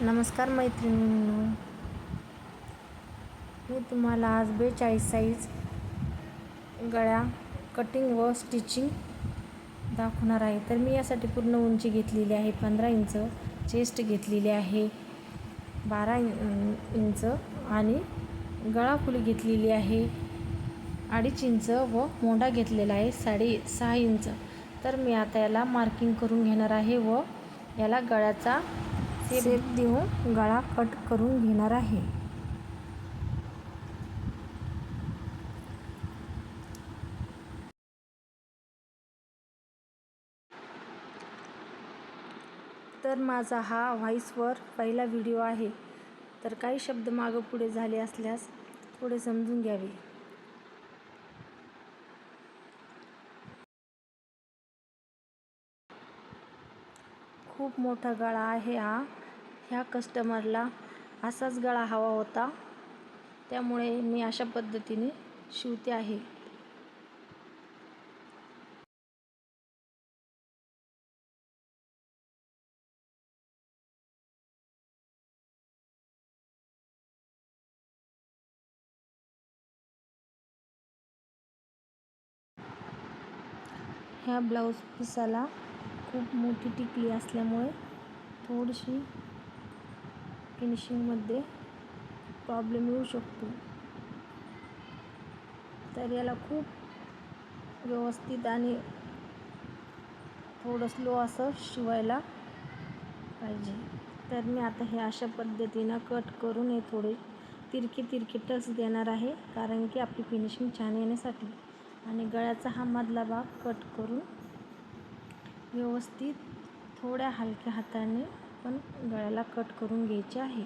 नमस्कार मैत्रिणींनो. मी तुम्हाला आज बेचाळीस साईज गळ्या कटिंग व स्टिचिंग दाखवणार आहे. तर मी यासाठी पूर्ण उंची घेतलेली आहे पंधरा इंच चेस्ट घेतलेली आहे बारा इंच आणि गळाफुली घेतलेली आहे अडीच इंच व मोंडा घेतलेला आहे साडे सहा इंच. तर मी आता याला मार्किंग करून घेणार आहे व याला गळ्याचा सेप देऊन गळा कट करून घेणार आहे. तर माझा हा व्हॉईसवर पहिला व्हिडिओ आहे. तर काही शब्द मागं पुढे झाले असल्यास थोडे समजून घ्यावे. खूप मोठा गळा आहे हा. ह्या कस्टमरला असाच गळा हवा होता. त्यामुळे मी अशा पद्धतीने शिवते आहे. ह्या ब्लाऊज पिसाला खूप मोठी टिकली असल्यामुळे थोडीशी फिनिशिंगमध्ये प्रॉब्लेम येऊ शकतो. तर याला खूप व्यवस्थित आणि थोडं स्लो असं शिवायला पाहिजे. तर मी आता हे अशा पद्धतीनं कट करून हे थोडे तिरके तिरके टच देणार आहे. कारण की आपली फिनिशिंग छान येण्यासाठी. आणि गळ्याचा हा मधला भाग कट करून व्यवस्थित थोड्या हलक्या हाताने पण गळ्याला कट करून घ्यायचे आहे.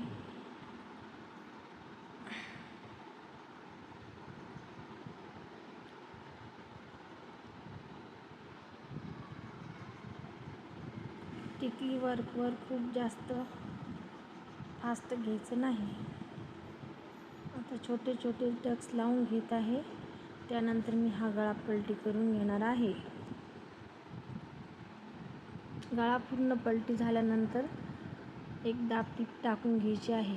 टिकली वर्कवर खूप जास्त फास्ट घ्यायचं नाही. आता छोटे छोटे टक्स लावून घेत आहे. त्यानंतर मी हा गळा पलटी करून घेणार आहे. गळा पूर्ण पलटी झाल्यानंतर एक दाब ती टाकून घ्यायची आहे.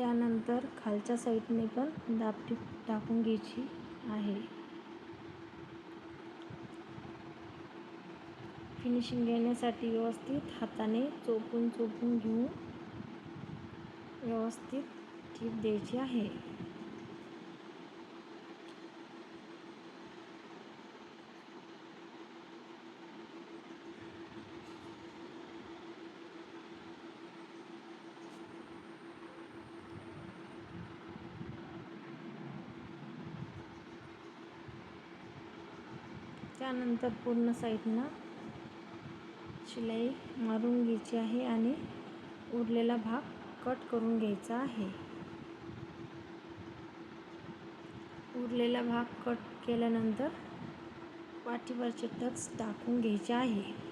त्यानंतर खालच्या साईडने पण दाबटीप टाकून घ्यायची आहे. फिनिशिंग घेण्यासाठी व्यवस्थित हाताने चोपून चोपून घेऊन व्यवस्थित टीप द्यायची आहे. त्यानंतर पूर्ण साईडनं शिलाई मारून घ्यायची आहे आणि उरलेला भाग कट करून घ्यायचा आहे. उरलेला भाग कट केल्यानंतर पाठीवरचे टक्स टाकून घ्यायचे आहे.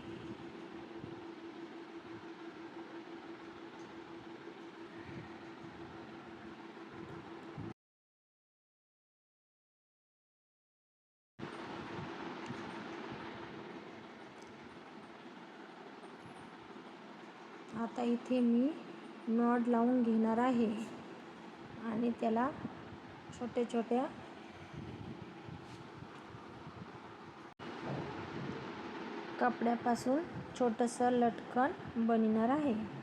आता इथे मी नॉड लावून घेणार आहे. आणि त्याला छोट्या छोट्या कपड्यापासून छोटंसं लटकन बनणार आहे.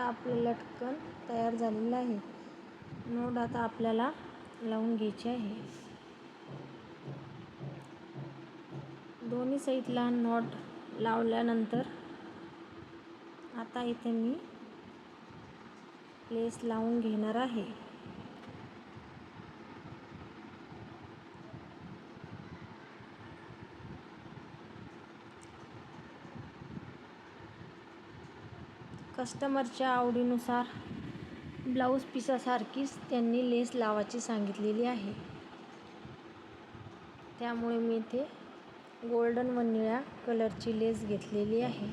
आता आपलं लटकन तयार झालेलं आहे. नोट आता आपल्याला लावून घ्यायची आहे. दोन्ही साईडला नॉट लावल्यानंतर आता इथे मी लेस लावून घेणार आहे. कस्टमरच्या आवडीनुसार ब्लाऊज पिसासारखीच त्यांनी लेस लावायची सांगितलेली आहे. त्यामुळे मी ते गोल्डन व निळ्या कलरची लेस घेतलेली आहे.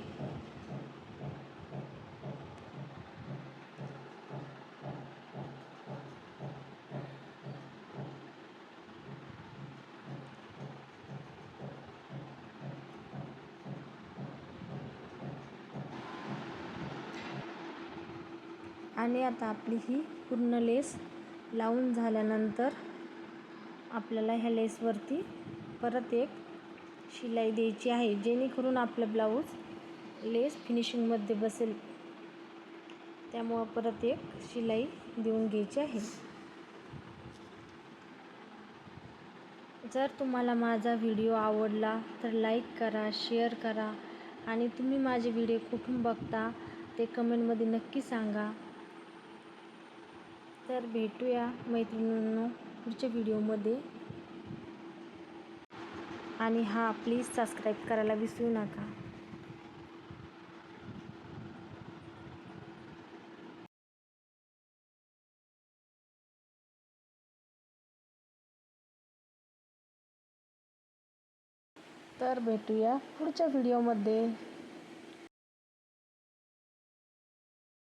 आणि आता आपली ही पूर्ण लेस लावून झाल्यानंतर आपल्याला ह्या लेसवरती परत एक शिलाई द्यायची आहे जेणेकरून आपलं ब्लाऊज लेस फिनिशिंगमध्ये बसेल. त्यामुळं परत एक शिलाई देऊन घ्यायची आहे. जर तुम्हाला माझा व्हिडिओ आवडला तर लाईक करा शेअर करा आणि तुम्ही माझे व्हिडिओ कुठून बघता ते कमेंटमध्ये नक्की सांगा. तर भेटूया मैत्रिणींनो पुढच्या व्हिडिओमध्ये. आणि हा प्लीज सबस्क्राईब करायला विसरू नका. तर भेटूया पुढच्या व्हिडिओमध्ये.